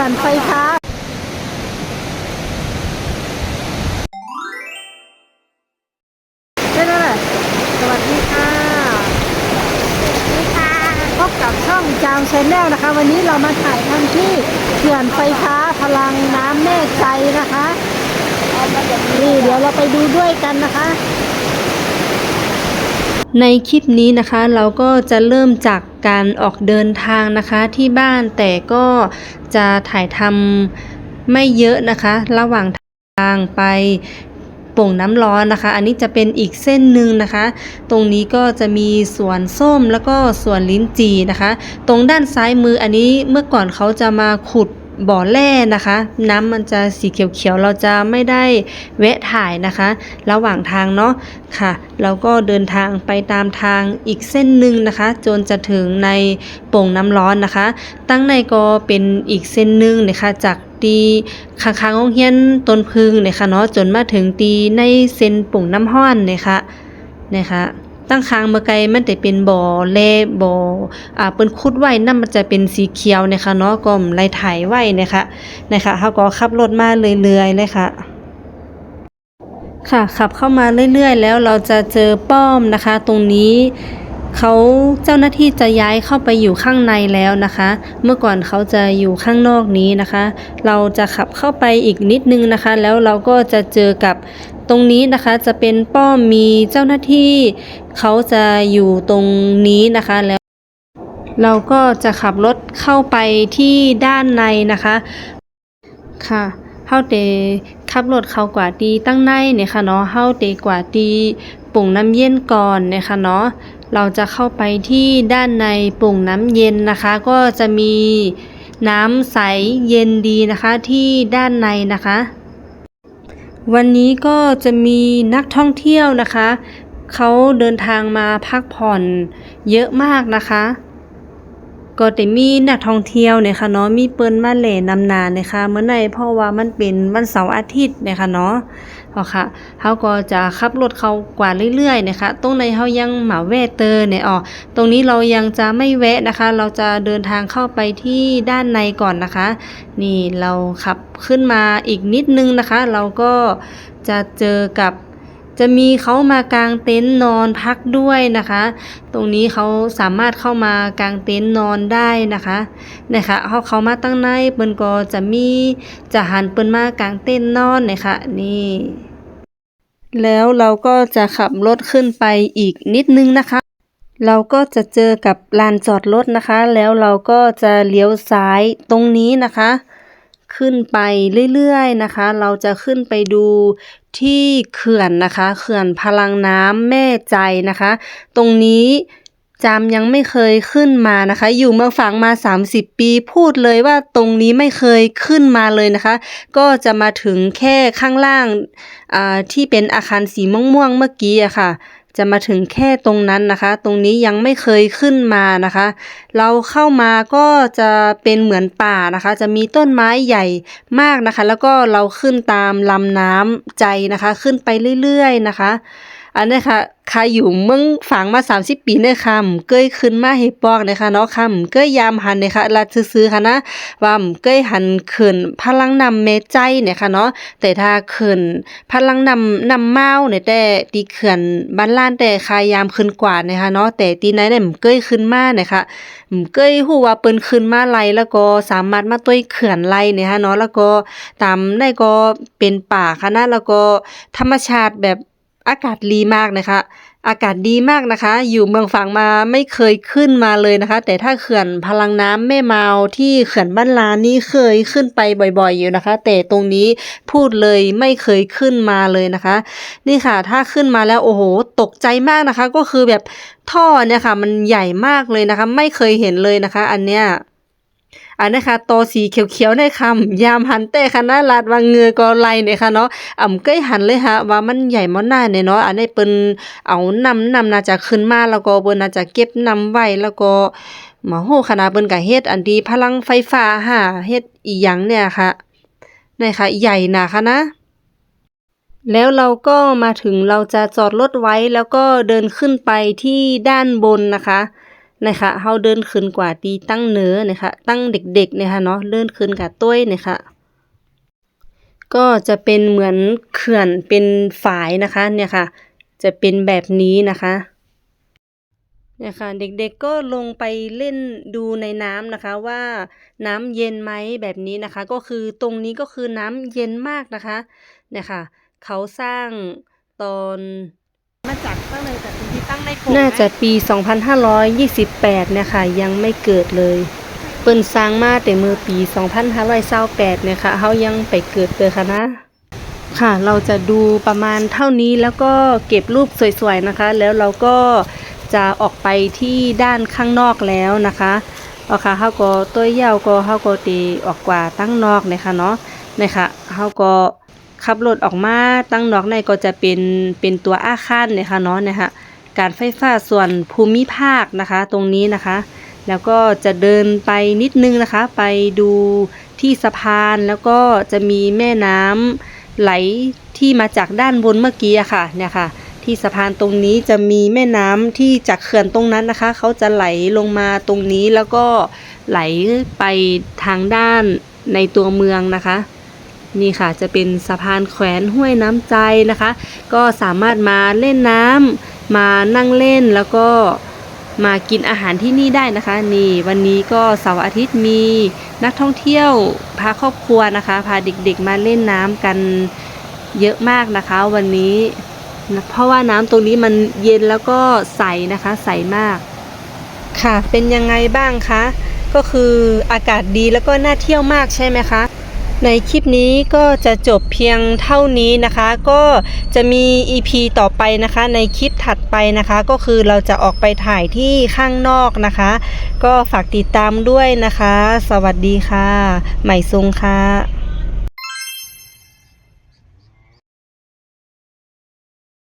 ขื่อนไฟฟ้าได้แล้วแหละสวัสดีค่ะนี่ค่ะพบกับช่องจามชแนลนะคะ วันนี้เรามาถ่ายทำที่เขื่อนไฟฟ้าพลังน้ำแม่ใจนะคะ นี่เดี๋ยวเราไปดูด้วยกันนะคะ ในคลิปนี้นะคะเราก็จะเริ่มจากการออกเดินทางนะคะที่บ้านแต่ก็จะถ่ายทำไม่เยอะนะคะ ระหว่างทางไปโป่งน้ำร้อนนะคะ อันนี้จะเป็นอีกเส้นหนึ่งนะคะ ตรงนี้ก็จะมีสวนส้มแล้วก็สวนลิ้นจีนะคะ ตรงด้านซ้ายมืออันนี้เมื่อก่อนเขาจะมาขุด บ่อแร่นะคะ น้ำมันจะสีเขียวๆเราจะไม่ได้แวะถ่ายนะคะ ระหว่างทางเนาะค่ะเราก็เดินทางไปตามทางอีกเส้นหนึ่งนะคะ จนจะถึงในโป่งน้ำร้อนนะคะ ตั้งในก็เป็นอีกเส้นหนึ่งนะคะจากตีข้างๆห้องเฮียนต้นพึ่งนะคะเนาะจนมาถึงตีในเส้นโป่งน้ำห้อนนะคะนะคะ ตั้งค้างเมื่อไกลมันจะเป็นบ่อแล่บ่ออ่าเปิ้นขุดไว้นั่นมันจะเป็นสีเขียวนะคะเนาะก็ไหลถ่ายไว้นะคะนะคะเฮาก็ขับรถมาเรื่อยๆเลยค่ะค่ะขับเข้ามาเรื่อยๆ แล้วเราจะเจอป้อมนะคะ ตรงนี้เขาเจ้าหน้าที่จะย้ายเข้าไปอยู่ข้างในแล้วนะคะ เมื่อก่อนเขาจะอยู่ข้างนอกนี้นะคะ เราจะขับเข้าไปอีกนิดนึงนะคะ แล้วเราก็จะเจอกับ ตรงนี้นะคะจะเป็นป้อมมีเจ้าหน้าที่ เขาจะอยู่ตรงนี้นะคะแล้ว เราก็จะขับรถเข้าไปที่ด้านในนะคะค่ะเฮาเตขับรถเข้ากว่าตีตั้งในเนี่ยค่ะเนาะเฮาเตกว่าตีปุ่งน้ำเย็นก่อนเนี่ยค่ะเนาะเราจะเข้าไปที่ด้านในปุ่งน้ำเย็นนะคะ ก็จะมีน้ำใสเย็นดีนะคะที่ด้านในนะคะ วันนี้ก็จะมีนักท่องเที่ยวนะคะ เขาเดินทางมาพักผ่อนเยอะมากนะคะ ก็แต่มีนักท่องเที่ยวเนี่ยค่ะเนาะมีเปิ้นมาเล่นำนาเนี่ยค่ะเมื่อไหร่เพราะว่ามันเป็นวันเสาร์อาทิตย์เนี่ยค่ะเนาะเอาค่ะเฮาก็จะขับรถเขากว่าเรื่อยๆนะคะ ตรงในเฮายังหมาแวะเตอร์เนี่ยอ๋อตรงนี้เรายังจะไม่แวะนะคะ เราจะเดินทางเข้าไปที่ด้านในก่อนนะคะ นี่เราขับขึ้นมาอีกนิดนึงนะคะ เราก็จะเจอกับ จะมีเขามากางเต็นท์นอนพักด้วยนะคะ ตรงนี้เขาสามารถเข้ามากางเต็นท์นอนได้นะคะนะคะเขาเขามาตั้งในเปิ้นก็จะมีจะหันเปิ้นมากางเต็นท์นอนนะคะนี่แล้วเราก็จะขับรถขึ้นไปอีกนิดนึงนะคะ เราก็จะเจอกับลานจอดรถนะคะ แล้วเราก็จะเลี้ยวซ้ายตรงนี้นะคะ ขึ้นไปเรื่อยๆนะคะ เราจะขึ้นไปดูที่เขื่อนนะคะ เขื่อนพลังน้ำแม่ใจนะคะ ตรงนี้จามยังไม่เคยขึ้นมานะคะ อยู่เมืองฝางมา 30 ปี พูดเลยว่าตรงนี้ไม่เคยขึ้นมาเลยนะคะ ก็จะมาถึงแค่ข้างล่างที่เป็นอาคารสีม่วงๆเมื่อกี้อะค่ะ จะมาถึงแค่ตรงนั้นนะคะ ตรงนี้ยังไม่เคยขึ้นมานะคะ เราเข้ามาก็จะเป็นเหมือนป่านะคะ จะมีต้นไม้ใหญ่มากนะคะ แล้วก็เราขึ้นตามลำน้ำใจนะคะ ขึ้นไปเรื่อยๆนะคะ อันนี้ค่ะใครอยู่เมืองฝางมา 30 ปีเนี่ยค่ะมเกยขึ้นมาให้ปอกเลยค่ะเนาะค่ะมเกยยามหันเนี่ยค่ะลัดซื้อๆค่ะนะว่าเกยหันขึ้นพลังนำเมใจเนี่ยค่ะเนาะแต่ถ้าขึ้นพลังนำนำเมาเนี่ยแต่ตีเขื่อนบ้านล้านแต่คายามขึ้นกว่าเนี่ยค่ะเนาะแต่ตีไหนเนี่ยเกยขึ้นมาเนี่ยค่ะเกยฮู้ว่าเปิ้นขึ้นมาไล่แล้วก็สามารถมาต้วยเขื่อนไล่เนี่ยค่ะเนาะแล้วก็ตามได้ก็เป็นป่าค่ะนะแล้วก็ธรรมชาติแบบ อากาศดีมากนะคะ อากาศดีมากนะคะ อยู่เมืองฝางมาไม่เคยขึ้นมาเลยนะคะ แต่ถ้าเขื่อนพลังน้ำแม่เมาที่เขื่อนบ้านลานนี่เคยขึ้นไปบ่อยๆอยู่นะคะ แต่ตรงนี้พูดเลยไม่เคยขึ้นมาเลยนะคะ นี่ค่ะ ถ้าขึ้นมาแล้วโอ้โห ตกใจมากนะคะ ก็คือแบบท่อเนี่ยค่ะ มันใหญ่มากเลยนะคะ ไม่เคยเห็นเลยนะคะ อันเนี้ย อันนะคะโตสีเขียวๆในคำยามหันแต่คณะลาดวางเงือก็ไล่เนี่ยค่ะเนาะอ่ำเกยหันเลยฮะว่ามันใหญ่มอนหน้าเนี่ยเนาะอันนี้เปิ้นเอานำนำน่าจะขึ้นมาแล้วก็เปิ้นน่าจะเก็บนำไว้แล้วก็หมาโหคณะเปิ้นก็เฮ็ดอันที่พลังไฟฟ้าหาเฮ็ดอีหยังเนี่ยค่ะนี่ค่ะใหญ่หนาค่ะนะแล้วเราก็มาถึงเราจะจอดรถไว้แล้วก็เดินขึ้นไปที่ด้านบนนะคะ นะคะเฮาเดินขึ้นกว่าตีตั้งเนื้อนะคะตั้งเด็กๆเนี่ยค่ะเนาะเดินขึ้นกับต้วยเนี่ยค่ะก็จะเป็นเหมือนเขื่อนเป็นฝายนะคะเนี่ยค่ะ จะเป็นแบบนี้นะคะเนี่ยค่ะเด็กๆก็ลงไปเล่นดูในน้ำนะคะว่าน้ำเย็นไหมแบบนี้นะคะ ก็คือตรงนี้ก็คือน้ำเย็นมากนะคะเนี่ยค่ะเขาสร้างตอน มาจากตั้งเลยแต่เป็นที่ตั้งในโน่าจะปี 2528เนี่ยค่ะยังไม่เกิดเลย เปิ้นสร้างมาแต่เมื่อปี 2528เนี่ยค่ะเฮายังไปเกิดเลยค่ะนะค่ะเราจะดูประมาณเท่านี้แล้วก็เก็บรูปสวยๆนะคะ แล้วเราก็จะออกไปที่ด้านข้างนอกแล้วนะคะเอาค่ะเฮาก็ตัวยาวก็เฮาก็ตีออกกว่าตั้งนอกนะคะเนาะนะคะเฮาก็ ขับรถออกมาตั้งนอกในก็จะเป็นเป็นตัวอาคารเนี่ยค่ะเนาะนะคะการไฟฟ้าส่วนภูมิภาคนะคะตรงนี้นะคะ แล้วก็จะเดินไปนิดนึงนะคะ ไปดูที่สะพานแล้วก็จะมีแม่น้ำไหลที่มาจากด้านบนเมื่อกี้ค่ะเนี่ยค่ะ ที่สะพานตรงนี้จะมีแม่น้ำที่จากเขื่อนตรงนั้นนะคะ เขาจะไหลลงมาตรงนี้แล้วก็ไหลไปทางด้านในตัวเมืองนะคะ นี่ค่ะจะเป็นสะพานแขวนห้วยน้ำใจนะคะ ก็สามารถมาเล่นน้ำมานั่งเล่นแล้วก็มากินอาหารที่นี่ได้นะคะ นี่วันนี้ก็เสาร์อาทิตย์มีนักท่องเที่ยวพาครอบครัวนะคะ พาเด็กๆมาเล่นน้ำกันเยอะมากนะคะ วันนี้นะเพราะว่าน้ำตรงนี้มันเย็นแล้วก็ใสนะคะใสมากค่ะ เป็นยังไงบ้างคะก็คืออากาศดีแล้วก็น่าเที่ยวมากใช่ไหมคะ ในคลิปนี้ก็จะจบเพียงเท่านี้นะคะ ก็จะมี EP ต่อไปนะคะ ในคลิปถัดไปนะคะ ก็คือเราจะออกไปถ่ายที่ข้างนอกนะคะ ก็ฝากติดตามด้วยนะคะ สวัสดีค่ะ ใหม่ซุงค่ะ